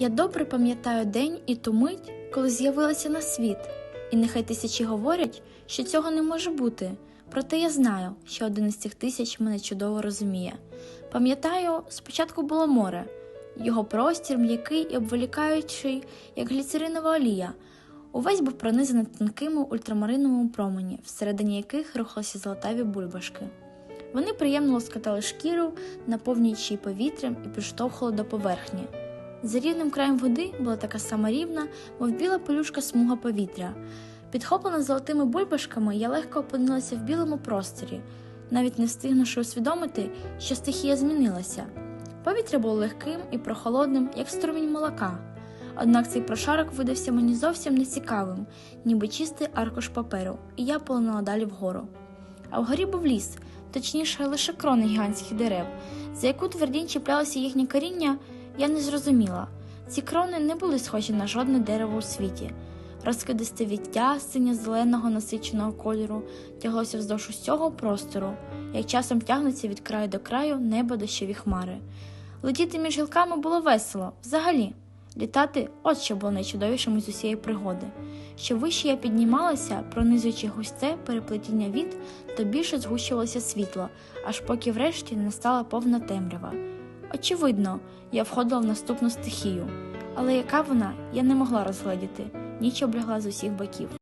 Я добре пам'ятаю день і ту мить, коли з'явилася на світ, і нехай тисячі говорять, що цього не може бути. Проте я знаю, що один із цих тисяч мене чудово розуміє. Пам'ятаю, спочатку було море, його простір м'який і обволікаючий, як гліцеринова олія. Увесь був пронизаний тонкими ультрамариновими промені, всередині яких рухалися золотаві бульбашки. Вони приємно лоскотали шкіру, наповнюючи її повітрям і підштовхували до поверхні. За рівним краєм води була така сама рівна, мов біла пелюшка смуга повітря. Підхоплена золотими бульбашками, я легко опинилася в білому просторі, навіть не встигнувши усвідомити, що стихія змінилася. Повітря було легким і прохолодним, як струмінь молока. Однак цей прошарок видався мені зовсім нецікавим, ніби чистий аркуш паперу, і я полинула далі вгору. А вгорі був ліс, точніше, лише крони гігантських дерев, за яку твердінь чіплялося їхнє коріння, я не зрозуміла. Ці крони не були схожі на жодне дерево у світі. Розкидисте віття синьо-зеленого насиченого кольору тяглося вздовж усього простору, як часом тягнуться від краю до краю небо дощові хмари. Летіти між гілками було весело, взагалі. Літати от що було найчудовішим з усієї пригоди. Що вище я піднімалася, пронизуючи густе переплетіння від, то більше згущувалося світло, аж поки врешті не настала повна темрява. Очевидно, я входила в наступну стихію, але яка вона, я не могла розгледіти, ніч облягла з усіх боків.